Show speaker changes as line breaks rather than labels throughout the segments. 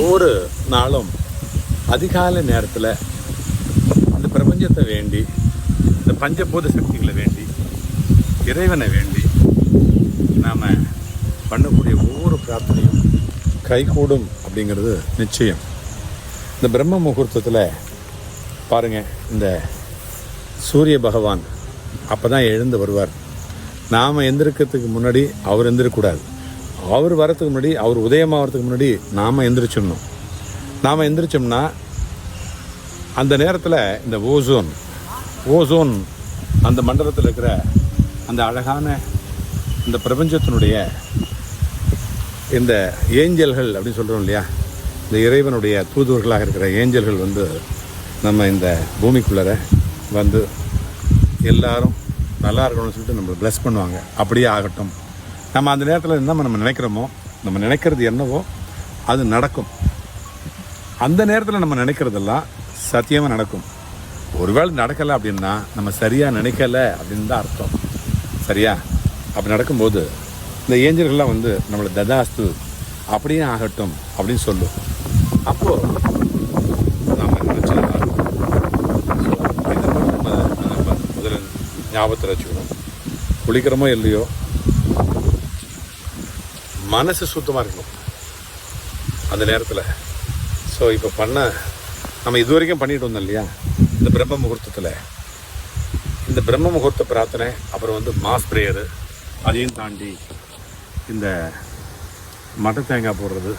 ஒவ்வொரு நாளும் அதிகாலை நேரத்தில் இந்த பிரபஞ்சத்தை வேண்டி இந்த பஞ்சபூத சக்திகளை வேண்டி இறைவனை வேண்டி நாம் பண்ணக்கூடிய ஒவ்வொரு பிரார்த்தனையும் கைகூடும் அப்படிங்கிறது நிச்சயம். இந்த பிரம்ம முகூர்த்தத்தில் பாருங்கள் இந்த சூரிய பகவான் அப்போ தான் எழுந்து வருவார். நாம் எந்திரிக்கிறதுக்கு முன்னாடி அவர் எந்திரக்கூடாது. அவர் வரத்துக்கு முன்னாடி அவர் உதயமாகறதுக்கு முன்னாடி நாம் எந்திரிச்சிடணும். நாம் எந்திரிச்சோம்னா அந்த நேரத்தில் இந்த ஓசோன் ஓசோன் அந்த மண்டலத்தில் இருக்கிற அந்த அழகான இந்த பிரபஞ்சத்தினுடைய இந்த ஏஞ்சல்கள் அப்படின்னு சொல்கிறோம் இல்லையா? இந்த இறைவனுடைய தூதுவர்களாக இருக்கிற ஏஞ்சல்கள் வந்து நம்ம இந்த பூமிக்குள்ளே வந்து எல்லாரும் நல்லா இருக்கணும்னு சொல்லிட்டு நம்மளை ப்ளஸ் பண்ணுவாங்க. அப்படியே ஆகட்டும். நம்ம அந்த நேரத்தில் என்ன நம்ம நினைக்கிறோமோ நம்ம நினைக்கிறது என்னவோ அது நடக்கும். அந்த நேரத்தில் நம்ம நினைக்கிறதெல்லாம் சத்தியமாக நடக்கும். ஒருவேளை நடக்கலை அப்படின்னா நம்ம சரியாக நினைக்கலை அப்படின்னு தான் அர்த்தம். சரியா? அப்படி நடக்கும்போது இந்த ஏஞ்சர்கள்லாம் வந்து நம்மளை ததாஸ்து அப்படியே ஆகட்டும் அப்படின்னு சொல்லும். அப்போது நாம் நம்ம நம்ம முதல்ல ஞாபகத்தில் வச்சுக்கணும். குளிக்கிறோமோ இல்லையோ மனசு சுத்தமாக இருக்கணும். அந்த நேரத்தில். ஸோ இப்போ பண்ண நம்ம இது வரைக்கும் பண்ணிட்டு வந்தோம் இல்லையா? இந்த பிரம்ம முகூர்த்தத்தில். இந்த பிரம்ம முகூர்த்த பிரார்த்தனை அப்புறம் வந்து மாஸ் ப்ரேயரு அதையும் தாண்டி இந்த மட்ட தேங்காய் போடுறது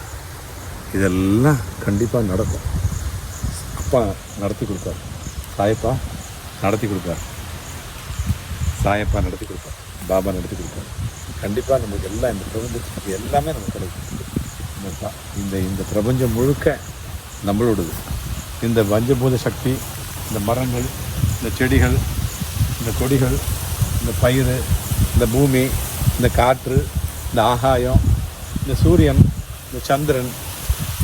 இதெல்லாம் கண்டிப்பாக நடக்கும். அப்பா நடத்தி கொடுப்பார். சாயப்பா நடத்தி கொடுப்பார். சாயப்பா நடத்தி கொடுப்பார். பாபா நடத்தி கொடுப்பார். கண்டிப்பாக நமக்கு எல்லாம் இந்த பிரபஞ்சத்துக்கு எல்லாமே நமக்கு கிடைக்கும். இந்த இந்த பிரபஞ்சம் முழுக்க நம்மளோடது இந்த பஞ்சபூத சக்தி இந்த மரங்கள் இந்த செடிகள் இந்த கொடிகள் இந்த பயிர் இந்த பூமி இந்த காற்று இந்த ஆகாயம் இந்த சூரியன் இந்த சந்திரன்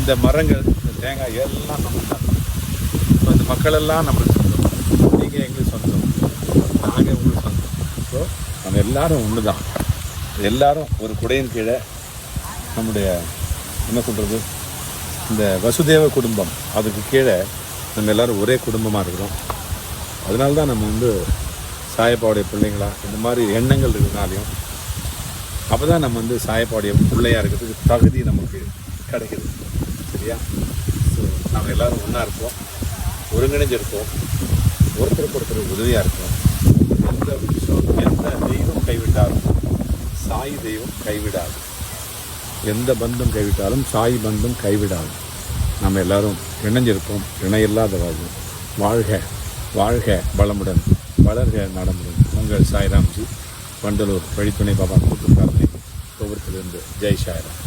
இந்த மரங்கள் இந்த தேங்காய் எல்லாம் நமக்கு தான். இந்த மக்களெல்லாம் நம்மளுக்கு சொந்தம். நீங்கள் எங்களுக்கு சொந்தம். நாங்கள் உங்களுக்கு சொந்தம். ஸோ நம்ம எல்லோரும் ஒன்று தான் எல்லாரும் ஒரு குடையின் கீழே நம்முடைய என்ன சொல்கிறது இந்த வசுதேவ குடும்பம் அதுக்கு கீழே நம்ம எல்லாரும் ஒரே குடும்பமாக இருக்கிறோம். அதனால தான் நம்ம வந்து சாயப்பாவுடைய பிள்ளைங்களா இந்த மாதிரி எண்ணங்கள் இருக்கிறனாலையும் அப்போ தான் நம்ம வந்து சாயப்பாவுடைய பிள்ளையாக இருக்கிறதுக்கு தகுதி நமக்கு கிடைக்கிது. சரியா? ஸோ நம்ம எல்லாரும் ஒன்றா இருப்போம் ஒருங்கிணைஞ்சிருப்போம் ஒருத்தருக்கு ஒருத்தர் உதவியாக இருப்போம் எந்த விஷயம் எந்த தெய்வம் கைவிட்டாலும் சாய் தெய்வம் கைவிடாது. எந்த பந்தம் கைவிட்டாலும் சாய் பந்தம் கைவிடாது. நம்ம எல்லாரும் இணைஞ்சிருப்போம் இணையில்லாத வாழ்வு வாழ்க வாழ்க வளமுடன் வளர்க நடமுடன் உங்கள் சாய்ராம்ஜி வண்டலூர் வழித்துணை பாபா கூட்டு பிரார்த்தனை கோபுரத்திலிருந்து ஜெய் சாய்ராம்.